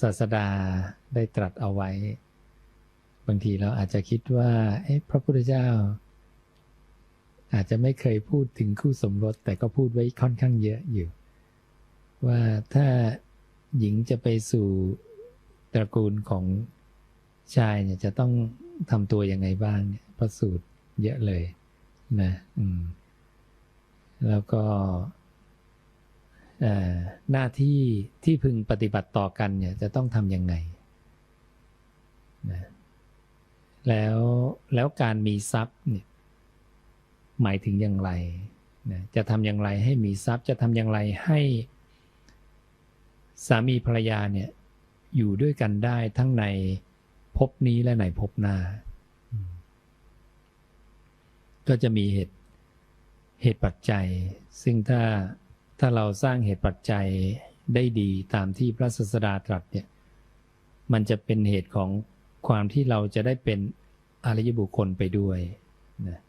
ศาสดาได้ตรัสเอาไว้ บางทีเราอาจจะคิดว่าเอ๊พระพุทธเจ้า อาจจะไม่เคยพูดถึงคู่สมรส แต่ก็พูดไว้ค่อนข้างเยอะอยู่ ว่าถ้าหญิงจะไปสู่ตระกูลของชายเนี่ยจะต้องทำตัวยังไงบ้างเนี่ยพระสูตรเยอะเลยนะอืมแล้วก็ หน้าที่ที่พึงปฏิบัติต่อกันเนี่ยจะต้องทำยังไงนะแล้วแล้วการมีทรัพย์เนี่ยหมายถึงอย่างไรนะจะทำอย่างไรให้มีทรัพย์จะทำอย่างไรให้สามีภรรยาเนี่ยอยู่ด้วยกันได้ทั้งในภพนี้และในภพหน้า ก็จะมีเหตุเหตุปัจจัย ซึ่งถ้า ถ้าเราสร้างเหตุปัจจัยได้ดีตามที่พระศาสดาตรัสเนี่ยมันจะเป็นเหตุของความที่เราจะได้เป็นอริยบุคคลไปด้วยนะ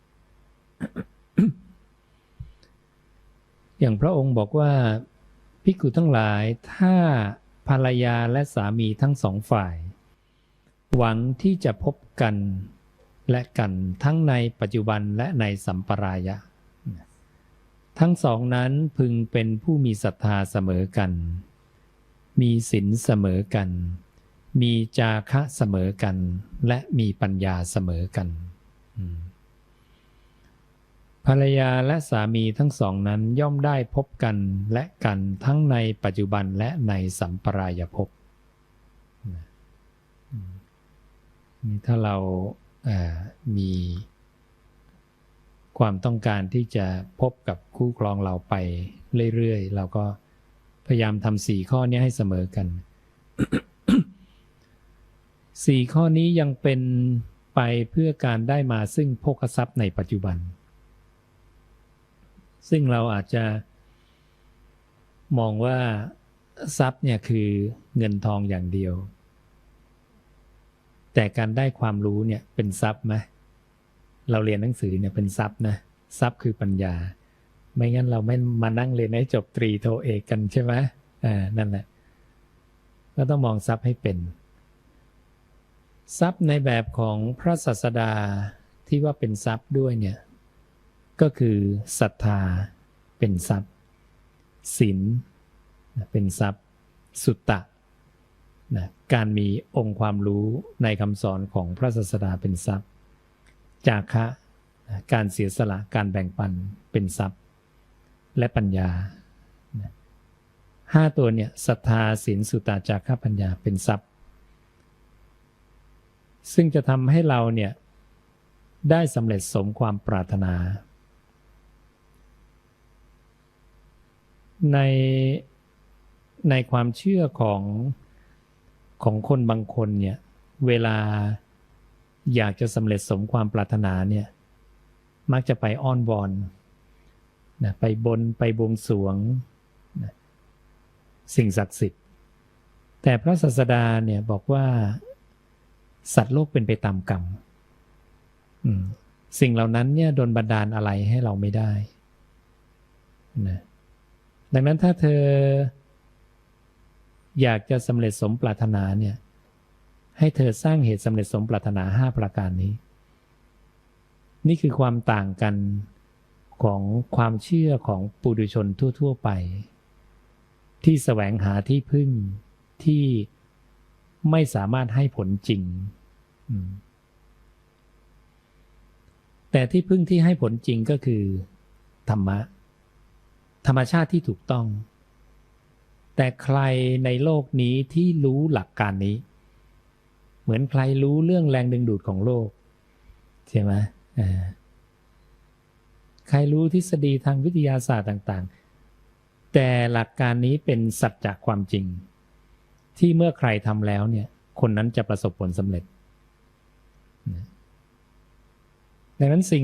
อย่างพระองค์บอกว่าภิกขุทั้งหลายถ้าภรรยาและสามีทั้งสองฝ่าย หวังที่จะพบกันและกันทั้งในปัจจุบันและในสัมปรายะ ทั้งสองนั้นพึงเป็นผู้มีศรัทธาเสมอกัน มีศีลเสมอกัน มีจาคะเสมอกัน และมีปัญญาเสมอกัน ภรรยาและสามีทั้งสองนั้นย่อมได้พบกันและกันทั้งในปัจจุบันและในสัมปรายภพนี่ถ้าเรามี ความต้องการที่จะพบกับคู่ครองเราไปเรื่อยๆ เราก็พยายามทำสี่ข้อนี้ให้เสมอกันสี่ข้อนี้ยังเป็นไปเพื่อการได้มาซึ่งโภคทรัพย์ในปัจจุบัน ซึ่งเราอาจจะมองว่าทรัพย์เนี่ยคือเงินทองอย่างเดียว แต่การได้ความรู้เนี่ยเป็นทรัพย์ไหม เราเรียนหนังสือเนี่ยเป็นทรัพย์นะทรัพย์คือปัญญา ไม่งั้นเราไม่มานั่งเรียนให้จบตรีโทเอกกันใช่ไหมอ่านั่นแหละก็ต้องมองทรัพย์ให้เป็น ทรัพย์ในแบบของพระศาสดาที่ว่าเป็นทรัพย์ด้วยเนี่ยก็คือศรัทธาเป็นทรัพย์ศีลเป็นทรัพย์สุตตะนะการมีองค์ความรู้ในคำสอนของพระศาสดาเป็นทรัพย์ จาคะการเสียสละการแบ่งปันเป็นทรัพย์ และปัญญาห้าตัวเนี่ยศรัทธาศีลสุตตะจาคะปัญญาเป็นทรัพย์ ซึ่งจะทำให้เราเนี่ยได้สำเร็จสมความปรารถนา ในในความเชื่อของของคนบางคนเนี่ยเวลา อยากจะสำเร็จสมความปรารถนาเนี่ยมักจะไปอ้อนวอนนะไปบนไปบวงสรวงนะสิ่งศักดิ์สิทธิ์ แต่พระศาสดาเนี่ยบอกว่าสัตว์โลกเป็นไปตามกรรมอืมสิ่งเหล่านั้นเนี่ยโดนบันดาลอะไรให้เราไม่ได้นะดังนั้นถ้าเธออยากจะสำเร็จสมปรารถนาเนี่ย ให้เธอสร้างเหตุสำเร็จสมปรารถนาห้าประการนี้ นี่คือความต่างกันของความเชื่อของปุถุชนทั่ว ๆ ไป ที่แสวงหาที่พึ่งที่ไม่สามารถให้ผลจริง แต่ที่พึ่งที่ให้ผลจริงก็คือ ธรรมะ ธรรมชาติที่ถูกต้อง แต่ใครในโลกนี้ที่รู้หลักการนี้ เหมือนใครรู้เรื่องแรงดึงดูดของโลก ใช่ไหมใครรู้ทฤษฎีทางวิทยาศาสตร์ต่าง ๆ แต่หลักการนี้เป็นสัจจะความจริง ที่เมื่อใครทำแล้วเนี่ย คนนั้นจะประสบผลสำเร็จดังนั้นสิ่ง